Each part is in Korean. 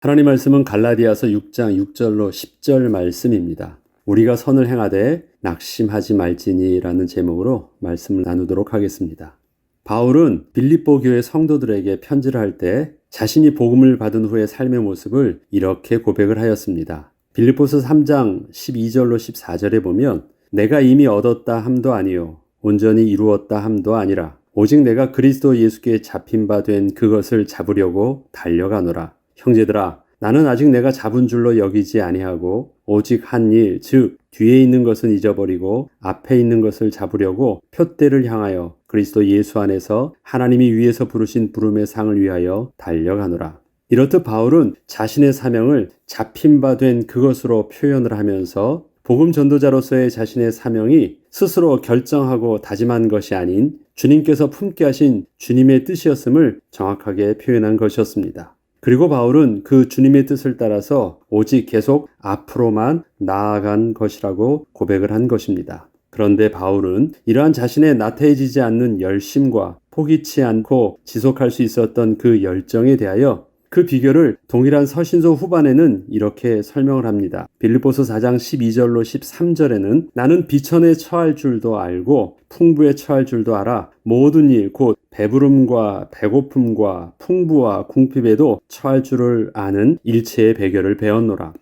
하나님 말씀은 갈라디아서 6장 6절로 10절 말씀입니다. 우리가 선을 행하되 낙심하지 말지니라는 제목으로 말씀을 나누도록 하겠습니다. 바울은 빌립보 교회 성도들에게 편지를 할 때 자신이 복음을 받은 후의 삶의 모습을 이렇게 고백을 하였습니다. 빌립보서 3장 12절로 14절에 보면 내가 이미 얻었다 함도 아니요 온전히 이루었다 함도 아니라 오직 내가 그리스도 예수께 잡힌 바 된 그것을 잡으려고 달려가노라. 형제들아 나는 아직 내가 잡은 줄로 여기지 아니하고 오직 한 일, 즉 뒤에 있는 것은 잊어버리고 앞에 있는 것을 잡으려고 표대를 향하여 그리스도 예수 안에서 하나님이 위에서 부르신 부름의 상을 위하여 달려가노라. 이렇듯 바울은 자신의 사명을 잡힌 바 된 그것으로 표현을 하면서 복음 전도자로서의 자신의 사명이 스스로 결정하고 다짐한 것이 아닌 주님께서 품게 하신 주님의 뜻이었음을 정확하게 표현한 것이었습니다. 그리고 바울은 그 주님의 뜻을 따라서 오직 계속 앞으로만 나아간 것이라고 고백을 한 것입니다. 그런데 바울은 이러한 자신의 나태해지지 않는 열심과 포기치 않고 지속할 수 있었던 그 열정에 대하여 그 비결을 동일한 서신서 후반에는 이렇게 설명을 합니다. 빌립보서 4장 12절로 13절에는 나는 비천에 처할 줄도 알고 풍부에 처할 줄도 알아 모든 일 곧 배부름과 배고픔과 풍부와 궁핍에도 처할 줄을 아는 일체의 배결을 배웠노라.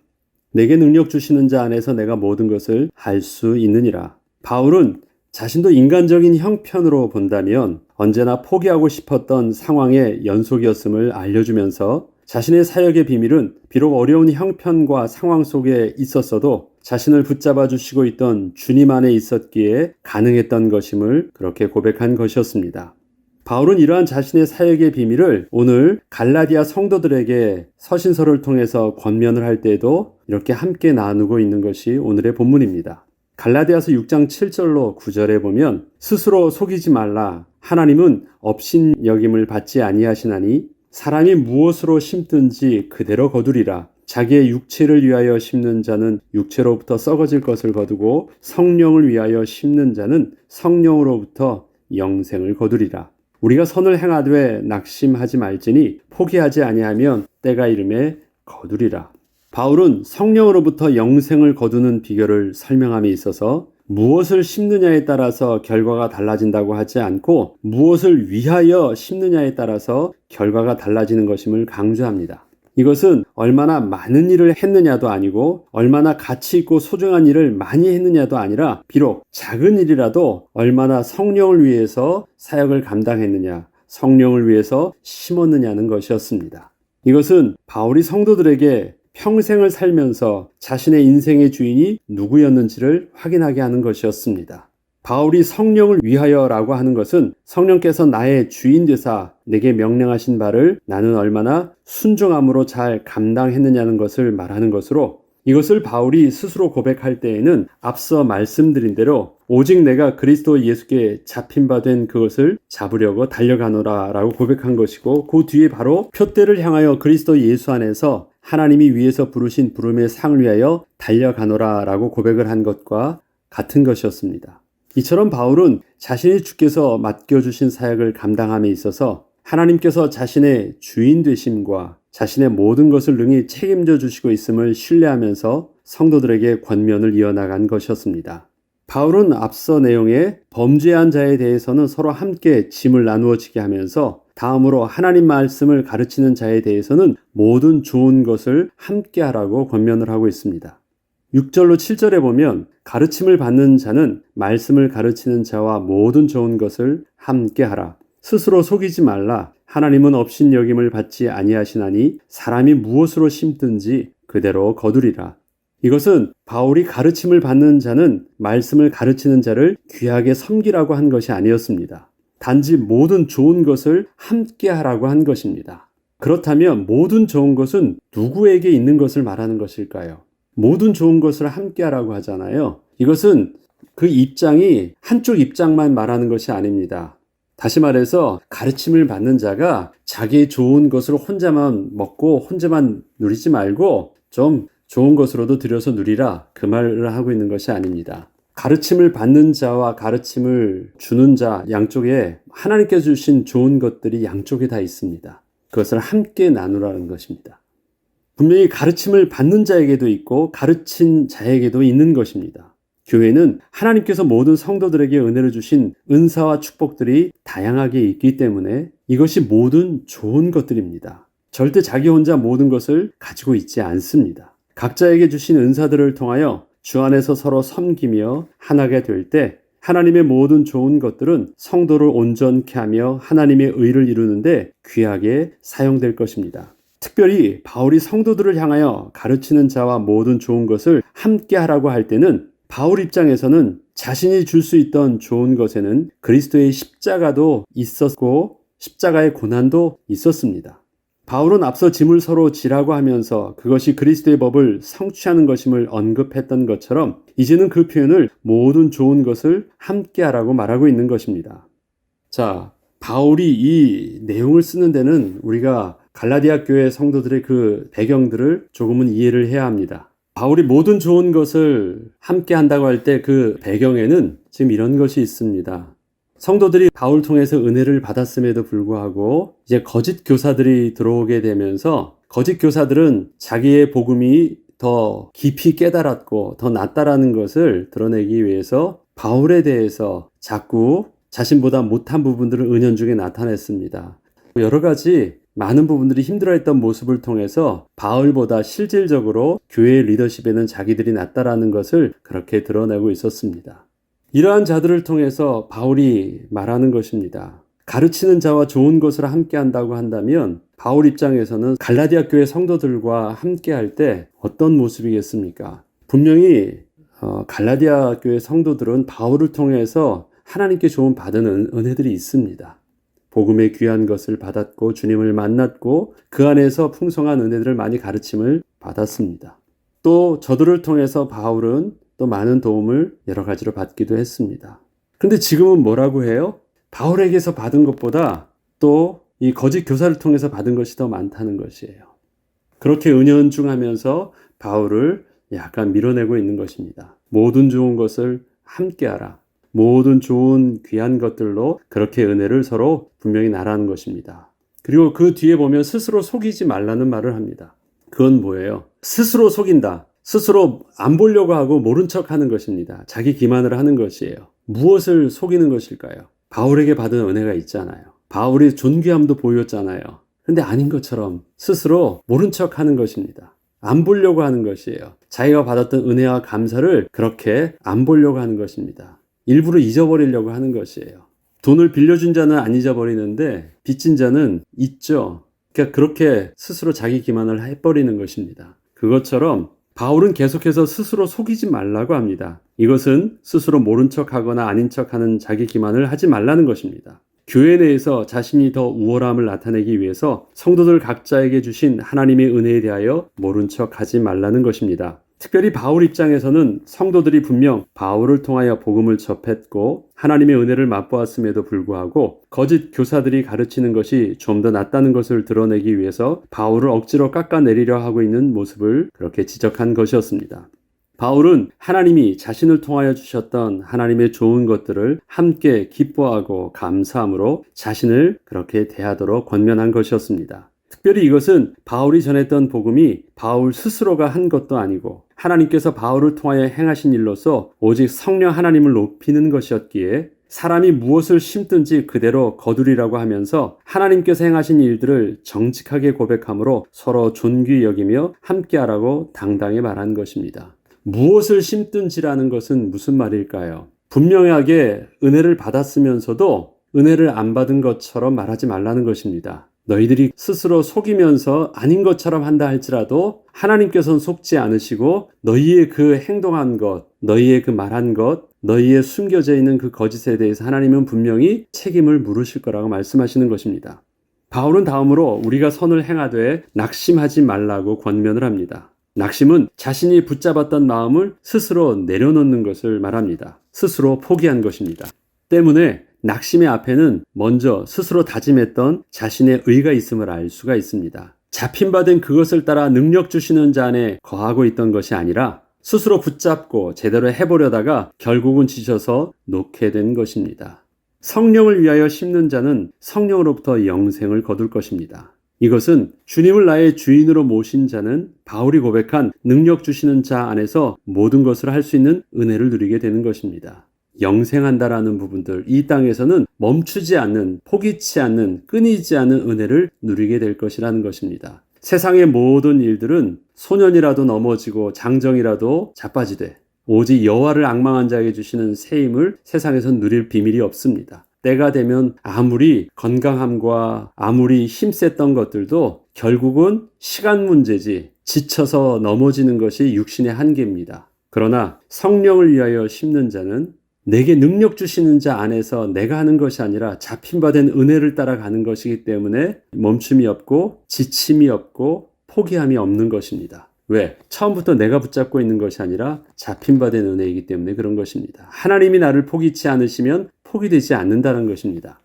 내게 능력 주시는 자 안에서 내가 모든 것을 할 수 있느니라. 바울은 자신도 인간적인 형편으로 본다면 언제나 포기하고 싶었던 상황의 연속이었음을 알려주면서 자신의 사역의 비밀은 비록 어려운 형편과 상황 속에 있었어도 자신을 붙잡아 주시고 있던 주님 안에 있었기에 가능했던 것임을 그렇게 고백한 것이었습니다. 바울은 이러한 자신의 사역의 비밀을 오늘 갈라디아 성도들에게 서신서를 통해서 권면을 할 때에도 이렇게 함께 나누고 있는 것이 오늘의 본문입니다. 갈라디아서 6장 7절로 9절에 보면 스스로 속이지 말라. 하나님은 업신 여김을 받지 아니하시나니 사람이 무엇으로 심든지 그대로 거두리라. 자기의 육체를 위하여 심는 자는 육체로부터 썩어질 것을 거두고 성령을 위하여 심는 자는 성령으로부터 영생을 거두리라. 우리가 선을 행하되 낙심하지 말지니 포기하지 아니하면 때가 이름에 거두리라 바울은 성령으로부터 영생을 거두는 비결을 설명함에 있어서 무엇을 심느냐에 따라서 결과가 달라진다고 하지 않고 무엇을 위하여 심느냐에 따라서 결과가 달라지는 것임을 강조합니다. 이것은 얼마나 많은 일을 했느냐도 아니고 얼마나 가치 있고 소중한 일을 많이 했느냐도 아니라 비록 작은 일이라도 얼마나 성령을 위해서 사역을 감당했느냐, 성령을 위해서 심었느냐는 것이었습니다. 이것은 바울이 성도들에게 평생을 살면서 자신의 인생의 주인이 누구였는지를 확인하게 하는 것이었습니다. 바울이 성령을 위하여라고 하는 것은 성령께서 나의 주인 되사 내게 명령하신 바를 나는 얼마나 순종함으로 잘 감당했느냐는 것을 말하는 것으로 이것을 바울이 스스로 고백할 때에는 앞서 말씀드린 대로 오직 내가 그리스도 예수께 잡힌 바 된 그것을 잡으려고 달려가노라 라고 고백한 것이고 그 뒤에 바로 표대를 향하여 그리스도 예수 안에서 하나님이 위에서 부르신 부름의 상을 위하여 달려가노라 라고 고백을 한 것과 같은 것이었습니다. 이처럼 바울은 자신이 주께서 맡겨주신 사역을 감당함에 있어서 하나님께서 자신의 주인 되심과 자신의 모든 것을 능히 책임져 주시고 있음을 신뢰하면서 성도들에게 권면을 이어나간 것이었습니다. 바울은 앞서 내용에 범죄한 자에 대해서는 서로 함께 짐을 나누어 지게 하면서 다음으로 하나님 말씀을 가르치는 자에 대해서는 모든 좋은 것을 함께 하라고 권면을 하고 있습니다. 6절로 7절에 보면 가르침을 받는 자는 말씀을 가르치는 자와 모든 좋은 것을 함께 하라. 스스로 속이지 말라. 하나님은 업신 여김을 받지 아니하시나니 사람이 무엇으로 심든지 그대로 거두리라. 이것은 바울이 가르침을 받는 자는 말씀을 가르치는 자를 귀하게 섬기라고 한 것이 아니었습니다. 단지 모든 좋은 것을 함께 하라고 한 것입니다. 그렇다면 모든 좋은 것은 누구에게 있는 것을 말하는 것일까요? 모든 좋은 것을 함께 하라고 하잖아요. 이것은 그 입장이 한쪽 입장만 말하는 것이 아닙니다. 다시 말해서 가르침을 받는 자가 자기의 좋은 것을 혼자만 먹고 혼자만 누리지 말고 좀 좋은 것으로도 들여서 누리라 그 말을 하고 있는 것이 아닙니다. 가르침을 받는 자와 가르침을 주는 자 양쪽에 하나님께서 주신 좋은 것들이 양쪽에 다 있습니다. 그것을 함께 나누라는 것입니다. 분명히 가르침을 받는 자에게도 있고 가르친 자에게도 있는 것입니다. 교회는 하나님께서 모든 성도들에게 은혜를 주신 은사와 축복들이 다양하게 있기 때문에 이것이 모든 좋은 것들입니다. 절대 자기 혼자 모든 것을 가지고 있지 않습니다. 각자에게 주신 은사들을 통하여 주 안에서 서로 섬기며 하나가 될때 하나님의 모든 좋은 것들은 성도를 온전케 하며 하나님의 의를 이루는데 귀하게 사용될 것입니다. 특별히 바울이 성도들을 향하여 가르치는 자와 모든 좋은 것을 함께 하라고 할 때는 바울 입장에서는 자신이 줄 수 있던 좋은 것에는 그리스도의 십자가도 있었고 십자가의 고난도 있었습니다. 바울은 앞서 짐을 서로 지라고 하면서 그것이 그리스도의 법을 성취하는 것임을 언급했던 것처럼 이제는 그 표현을 모든 좋은 것을 함께 하라고 말하고 있는 것입니다. 자, 바울이 이 내용을 쓰는 데는 우리가 갈라디아 교회 성도들의 그 배경들을 조금은 이해를 해야 합니다. 바울이 모든 좋은 것을 함께 한다고 할 때 그 배경에는 지금 이런 것이 있습니다. 성도들이 바울 통해서 은혜를 받았음에도 불구하고 이제 거짓 교사들이 들어오게 되면서 거짓 교사들은 자기의 복음이 더 깊이 깨달았고 더 낫다라는 것을 드러내기 위해서 바울에 대해서 자꾸 자신보다 못한 부분들을 은연중에 나타냈습니다. 여러 가지 많은 부분들이 힘들어했던 모습을 통해서 바울보다 실질적으로 교회의 리더십에는 자기들이 낫다라는 것을 그렇게 드러내고 있었습니다. 이러한 자들을 통해서 바울이 말하는 것입니다. 가르치는 자와 좋은 것을 함께 한다고 한다면 바울 입장에서는 갈라디아 교회 성도들과 함께 할 때 어떤 모습이겠습니까? 분명히 어, 갈라디아 교회 성도들은 바울을 통해서 하나님께 좋은 받은 은혜들이 있습니다. 복음의 귀한 것을 받았고 주님을 만났고 그 안에서 풍성한 은혜들을 많이 가르침을 받았습니다. 또 저들을 통해서 바울은 또 많은 도움을 여러 가지로 받기도 했습니다. 근데 지금은 뭐라고 해요? 바울에게서 받은 것보다 또 이 거짓 교사를 통해서 받은 것이 더 많다는 것이에요. 그렇게 은연중하면서 바울을 약간 밀어내고 있는 것입니다. 모든 좋은 것을 함께하라. 모든 좋은 귀한 것들로 그렇게 은혜를 서로 분명히 나라는 것입니다. 그리고 그 뒤에 보면 스스로 속이지 말라는 말을 합니다. 그건 뭐예요? 스스로 속인다. 스스로 안 보려고 하고 모른 척 하는 것입니다. 자기 기만을 하는 것이에요. 무엇을 속이는 것일까요? 바울에게 받은 은혜가 있잖아요. 바울이 존귀함도 보였잖아요. 근데 아닌 것처럼 스스로 모른 척 하는 것입니다. 안 보려고 하는 것이에요. 자기가 받았던 은혜와 감사를 그렇게 안 보려고 하는 것입니다. 일부러 잊어버리려고 하는 것이에요. 돈을 빌려준 자는 안 잊어버리는데 빚진 자는 잊죠. 그러니까 그렇게 스스로 자기 기만을 해버리는 것입니다. 그것처럼 바울은 계속해서 스스로 속이지 말라고 합니다. 이것은 스스로 모른 척 하거나 아닌 척 하는 자기 기만을 하지 말라는 것입니다. 교회 내에서 자신이 더 우월함을 나타내기 위해서 성도들 각자에게 주신 하나님의 은혜에 대하여 모른 척 하지 말라는 것입니다. 특별히 바울 입장에서는 성도들이 분명 바울을 통하여 복음을 접했고 하나님의 은혜를 맛보았음에도 불구하고 거짓 교사들이 가르치는 것이 좀 더 낫다는 것을 드러내기 위해서 바울을 억지로 깎아내리려 하고 있는 모습을 그렇게 지적한 것이었습니다. 바울은 하나님이 자신을 통하여 주셨던 하나님의 좋은 것들을 함께 기뻐하고 감사함으로 자신을 그렇게 대하도록 권면한 것이었습니다. 특별히 이것은 바울이 전했던 복음이 바울 스스로가 한 것도 아니고 하나님께서 바울을 통하여 행하신 일로서 오직 성령 하나님을 높이는 것이었기에 사람이 무엇을 심든지 그대로 거두리라고 하면서 하나님께서 행하신 일들을 정직하게 고백함으로 서로 존귀 여기며 함께하라고 당당히 말한 것입니다. 무엇을 심든지라는 것은 무슨 말일까요? 분명하게 은혜를 받았으면서도 은혜를 안 받은 것처럼 말하지 말라는 것입니다. 너희들이 스스로 속이면서 아닌 것처럼 한다 할지라도 하나님께서는 속지 않으시고 너희의 그 행동한 것, 너희의 그 말한 것, 너희의 숨겨져 있는 그 거짓에 대해서 하나님은 분명히 책임을 물으실 거라고 말씀하시는 것입니다. 바울은 다음으로 우리가 선을 행하되 낙심하지 말라고 권면을 합니다. 낙심은 자신이 붙잡았던 마음을 스스로 내려놓는 것을 말합니다. 스스로 포기한 것입니다. 때문에 낙심의 앞에는 먼저 스스로 다짐했던 자신의 의가 있음을 알 수가 있습니다. 잡힌 바 된 그것을 따라 능력 주시는 자 안에 거하고 있던 것이 아니라 스스로 붙잡고 제대로 해보려다가 결국은 지쳐서 놓게 된 것입니다. 성령을 위하여 심는 자는 성령으로부터 영생을 거둘 것입니다. 이것은 주님을 나의 주인으로 모신 자는 바울이 고백한 능력 주시는 자 안에서 모든 것을 할 수 있는 은혜를 누리게 되는 것입니다. 영생한다라는 부분들, 이 땅에서는 멈추지 않는, 포기치 않는, 끊이지 않는 은혜를 누리게 될 것이라는 것입니다. 세상의 모든 일들은 소년이라도 넘어지고 장정이라도 자빠지되 오직 여호와를 악망한 자에게 주시는 새 힘을 세상에선 누릴 비밀이 없습니다. 때가 되면 아무리 건강함과 아무리 힘셌던 것들도 결국은 시간 문제지 지쳐서 넘어지는 것이 육신의 한계입니다. 그러나 성령을 위하여 심는 자는 내게 능력 주시는 자 안에서 내가 하는 것이 아니라 잡힌 바 된 은혜를 따라가는 것이기 때문에 멈춤이 없고 지침이 없고 포기함이 없는 것입니다. 왜? 처음부터 내가 붙잡고 있는 것이 아니라 잡힌 바 된 은혜이기 때문에 그런 것입니다. 하나님이 나를 포기치 않으시면 포기되지 않는다는 것입니다.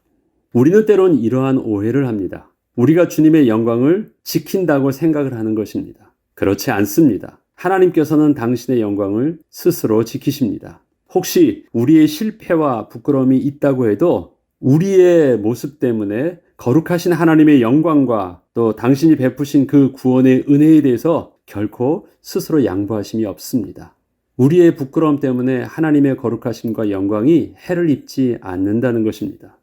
우리는 때론 이러한 오해를 합니다. 우리가 주님의 영광을 지킨다고 생각을 하는 것입니다. 그렇지 않습니다. 하나님께서는 당신의 영광을 스스로 지키십니다. 혹시 우리의 실패와 부끄러움이 있다고 해도 우리의 모습 때문에 거룩하신 하나님의 영광과 또 당신이 베푸신 그 구원의 은혜에 대해서 결코 스스로 양보하심이 없습니다. 우리의 부끄러움 때문에 하나님의 거룩하심과 영광이 해를 입지 않는다는 것입니다.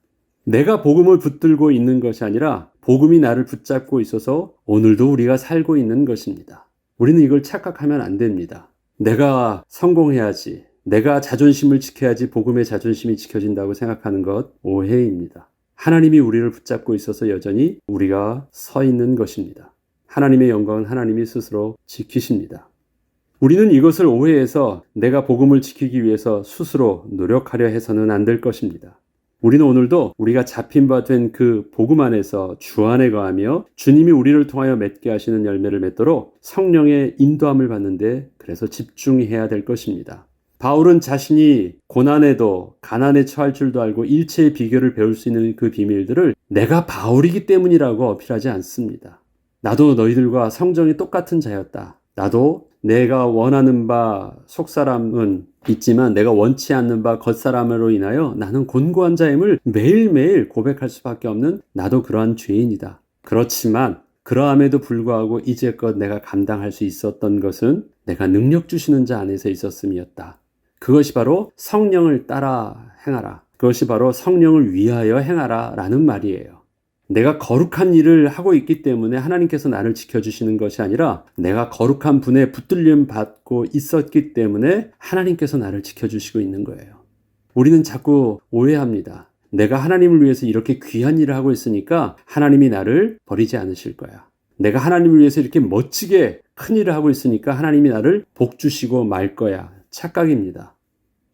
내가 복음을 붙들고 있는 것이 아니라 복음이 나를 붙잡고 있어서 오늘도 우리가 살고 있는 것입니다. 우리는 이걸 착각하면 안 됩니다. 내가 성공해야지, 내가 자존심을 지켜야지 복음의 자존심이 지켜진다고 생각하는 것 오해입니다. 하나님이 우리를 붙잡고 있어서 여전히 우리가 서 있는 것입니다. 하나님의 영광은 하나님이 스스로 지키십니다. 우리는 이것을 오해해서 내가 복음을 지키기 위해서 스스로 노력하려 해서는 안 될 것입니다. 우리는 오늘도 우리가 잡힌 바 된 그 복음 안에서 주 안에 거하며 주님이 우리를 통하여 맺게 하시는 열매를 맺도록 성령의 인도함을 받는데 그래서 집중해야 될 것입니다. 바울은 자신이 고난에도 가난에 처할 줄도 알고 일체의 비결을 배울 수 있는 그 비밀들을 내가 바울이기 때문이라고 어필하지 않습니다. 나도 너희들과 성정이 똑같은 자였다. 나도 내가 원하는 바 속사람은 있지만 내가 원치 않는 바 겉사람으로 인하여 나는 곤고한 자임을 매일매일 고백할 수밖에 없는 나도 그러한 죄인이다. 그렇지만 그러함에도 불구하고 이제껏 내가 감당할 수 있었던 것은 내가 능력 주시는 자 안에서 있었음이었다. 그것이 바로 성령을 따라 행하라. 그것이 바로 성령을 위하여 행하라. 라는 말이에요. 내가 거룩한 일을 하고 있기 때문에 하나님께서 나를 지켜주시는 것이 아니라 내가 거룩한 분에 붙들림 받고 있었기 때문에 하나님께서 나를 지켜주시고 있는 거예요. 우리는 자꾸 오해합니다. 내가 하나님을 위해서 이렇게 귀한 일을 하고 있으니까 하나님이 나를 버리지 않으실 거야. 내가 하나님을 위해서 이렇게 멋지게 큰 일을 하고 있으니까 하나님이 나를 복 주시고 말 거야. 착각입니다.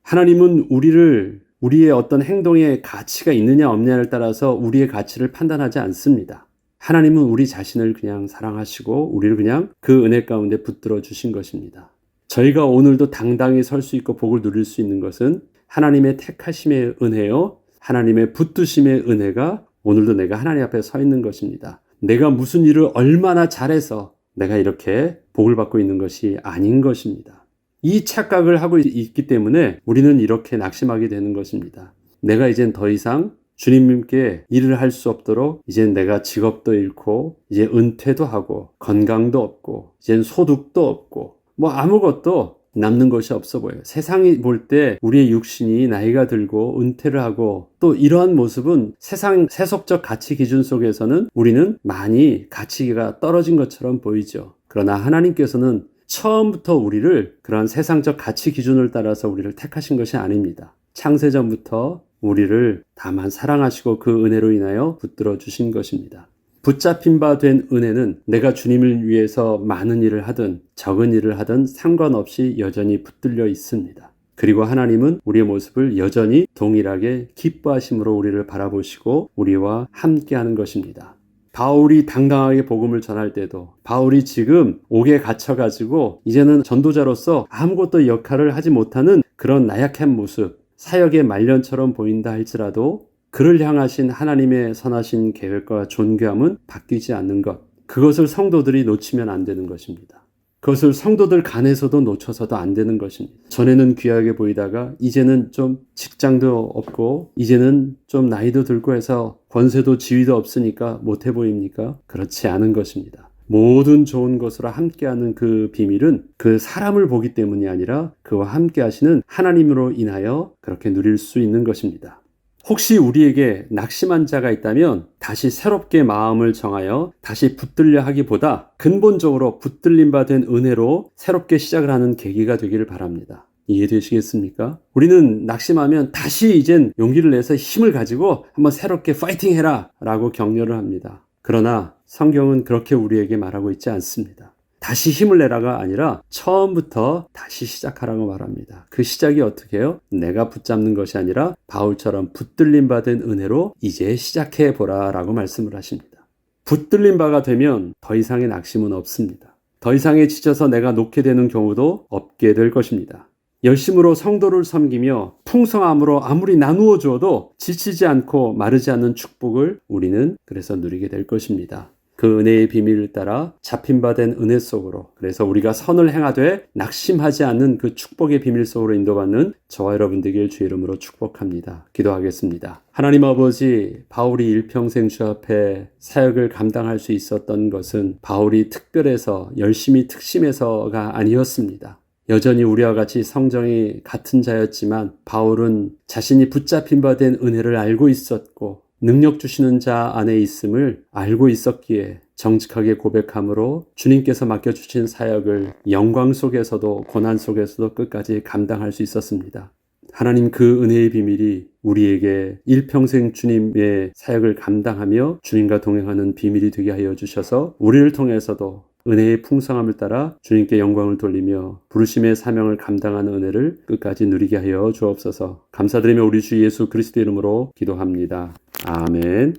하나님은 우리를 우리의 어떤 행동에 가치가 있느냐 없느냐를 따라서 우리의 가치를 판단하지 않습니다. 하나님은 우리 자신을 그냥 사랑하시고 우리를 그냥 그 은혜 가운데 붙들어 주신 것입니다. 저희가 오늘도 당당히 설 수 있고 복을 누릴 수 있는 것은 하나님의 택하심의 은혜요. 하나님의 붙드심의 은혜가 오늘도 내가 하나님 앞에 서 있는 것입니다. 내가 무슨 일을 얼마나 잘해서 내가 이렇게 복을 받고 있는 것이 아닌 것입니다. 이 착각을 하고 있기 때문에 우리는 이렇게 낙심하게 되는 것입니다. 내가 이젠 더 이상 주님께 일을 할 수 없도록 이젠 내가 직업도 잃고 이제 은퇴도 하고 건강도 없고 이젠 소득도 없고 뭐 아무것도 남는 것이 없어 보여요. 세상이 볼 때 우리의 육신이 나이가 들고 은퇴를 하고 또 이러한 모습은 세상 세속적 가치 기준 속에서는 우리는 많이 가치가 떨어진 것처럼 보이죠. 그러나 하나님께서는 처음부터 우리를 그러한 세상적 가치 기준을 따라서 우리를 택하신 것이 아닙니다. 창세전부터 우리를 다만 사랑하시고 그 은혜로 인하여 붙들어 주신 것입니다. 붙잡힌 바 된 은혜는 내가 주님을 위해서 많은 일을 하든 적은 일을 하든 상관없이 여전히 붙들려 있습니다. 그리고 하나님은 우리의 모습을 여전히 동일하게 기뻐하심으로 우리를 바라보시고 우리와 함께 하는 것입니다. 바울이 당당하게 복음을 전할 때도 바울이 지금 옥에 갇혀가지고 이제는 전도자로서 아무것도 역할을 하지 못하는 그런 나약한 모습, 사역의 말년처럼 보인다 할지라도 그를 향하신 하나님의 선하신 계획과 존귀함은 바뀌지 않는 것. 그것을 성도들이 놓치면 안 되는 것입니다. 그것을 성도들 간에서도 놓쳐서도 안 되는 것입니다. 전에는 귀하게 보이다가 이제는 좀 직장도 없고 이제는 좀 나이도 들고 해서 권세도 지위도 없으니까 못해 보입니까? 그렇지 않은 것입니다. 모든 좋은 것으로 함께하는 그 비밀은 그 사람을 보기 때문이 아니라 그와 함께 하시는 하나님으로 인하여 그렇게 누릴 수 있는 것입니다. 혹시 우리에게 낙심한 자가 있다면 다시 새롭게 마음을 정하여 다시 붙들려 하기보다 근본적으로 붙들림 받은 은혜로 새롭게 시작을 하는 계기가 되기를 바랍니다. 이해되시겠습니까? 우리는 낙심하면 다시 이젠 용기를 내서 힘을 가지고 한번 새롭게 파이팅 해라 라고 격려를 합니다. 그러나 성경은 그렇게 우리에게 말하고 있지 않습니다. 다시 힘을 내라가 아니라 처음부터 다시 시작하라고 말합니다. 그 시작이 어떻게 해요? 내가 붙잡는 것이 아니라 바울처럼 붙들림 받은 은혜로 이제 시작해 보라라고 말씀을 하십니다. 붙들림 바가 되면 더 이상의 낙심은 없습니다. 더 이상의 지쳐서 내가 놓게 되는 경우도 없게 될 것입니다. 열심으로 성도를 섬기며 풍성함으로 아무리 나누어 주어도 지치지 않고 마르지 않는 축복을 우리는 그래서 누리게 될 것입니다. 그 은혜의 비밀을 따라 잡힌 바 된 은혜 속으로 그래서 우리가 선을 행하되 낙심하지 않는 그 축복의 비밀 속으로 인도받는 저와 여러분 되길 주 이름으로 축복합니다. 기도하겠습니다. 하나님 아버지 바울이 일평생 주 앞에 사역을 감당할 수 있었던 것은 바울이 특별해서 열심히 특심해서가 아니었습니다. 여전히 우리와 같이 성정이 같은 자였지만 바울은 자신이 붙잡힌 바 된 은혜를 알고 있었고 능력 주시는 자 안에 있음을 알고 있었기에 정직하게 고백함으로 주님께서 맡겨주신 사역을 영광 속에서도 고난 속에서도 끝까지 감당할 수 있었습니다. 하나님 그 은혜의 비밀이 우리에게 일평생 주님의 사역을 감당하며 주님과 동행하는 비밀이 되게 하여 주셔서 우리를 통해서도 은혜의 풍성함을 따라 주님께 영광을 돌리며 부르심의 사명을 감당하는 은혜를 끝까지 누리게 하여 주옵소서. 감사드리며 우리 주 예수 그리스도 이름으로 기도합니다. 아멘.